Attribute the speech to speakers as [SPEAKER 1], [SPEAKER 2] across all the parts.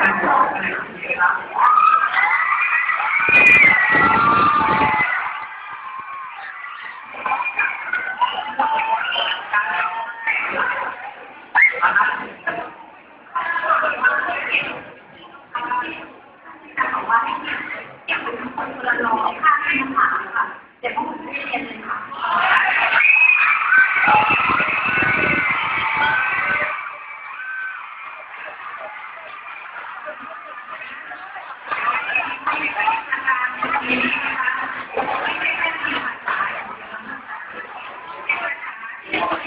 [SPEAKER 1] แต่ว่ายังเป็นคนละรอค่าใหนะคะ
[SPEAKER 2] แต่ต้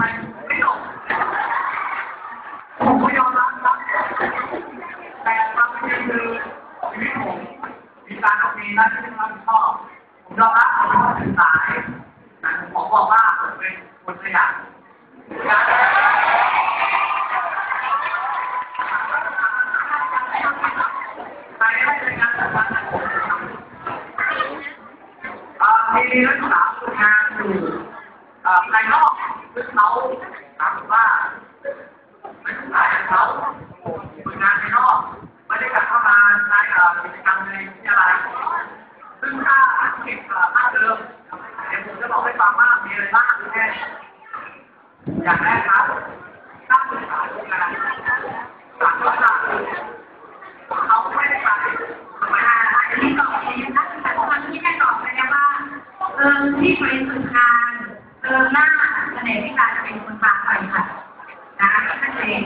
[SPEAKER 2] friends อ
[SPEAKER 3] ย่างแรกครับตั้งเป็นฐานขึ้นมาหลักก็หลัเขาไม่ได้าปอันที่ก่อนเลยนะคะแต่คนที่ได้ก่อนไปแล้ว่าเออที่ไปฝึกงานเออหน้าเสน่ห์ที่การจะเป็นคนพาไปค่ะนะชัดเจน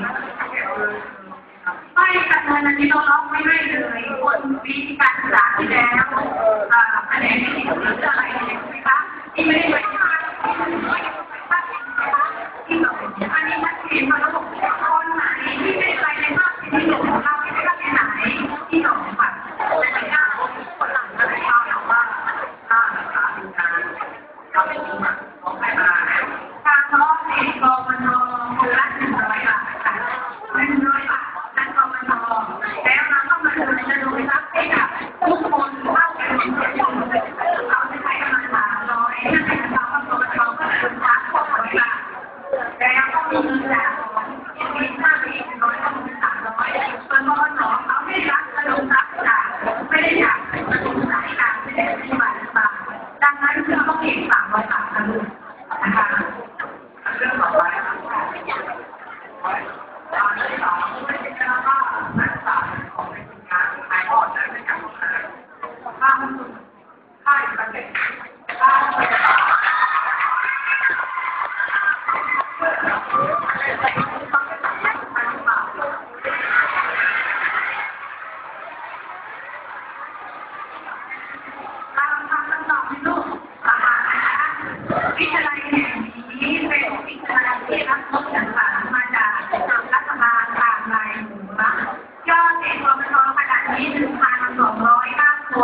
[SPEAKER 3] ไม่จำเนินอันนี้เราล็อกไม่ได้เลยคนวิธีการศึกษาที่แล้วเออแสนที่เรื่ออะไรนะคะที่ไม่ได้
[SPEAKER 4] ไป
[SPEAKER 3] Thank you.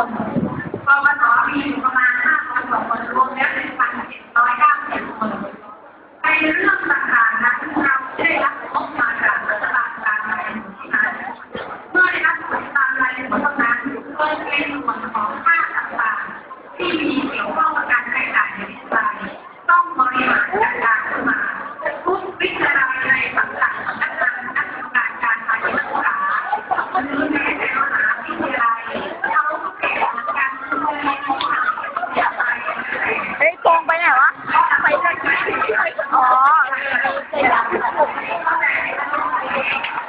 [SPEAKER 3] Pamanabi, mga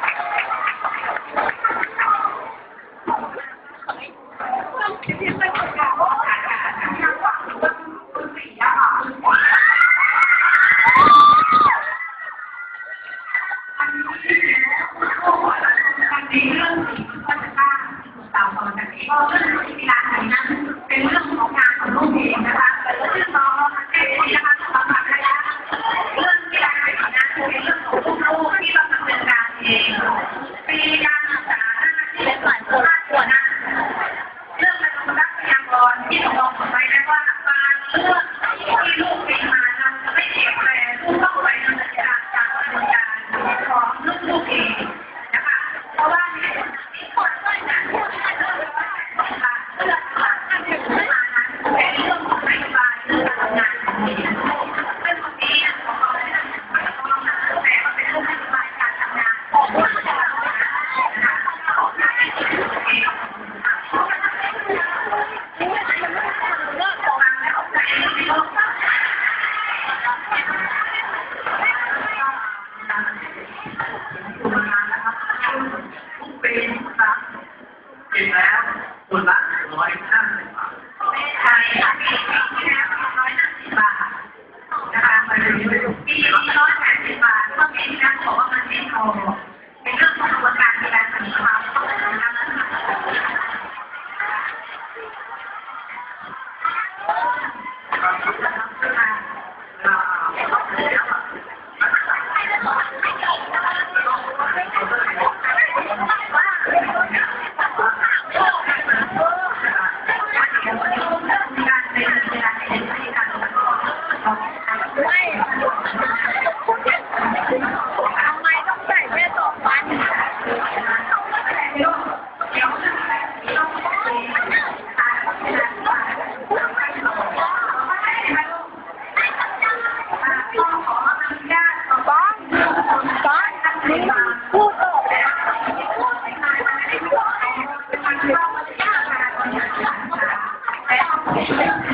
[SPEAKER 3] 啊！ คนละร้อยห้า
[SPEAKER 2] สิบบาท
[SPEAKER 3] ใช่ค่ะปีที่แล้วร้อยห้าสิบบาทนะคะมาถึงปีนี้ร้อยแปดสิบบาทเพราะปีที่แล้วบอกว่ามันไม่พอ
[SPEAKER 4] Thank you.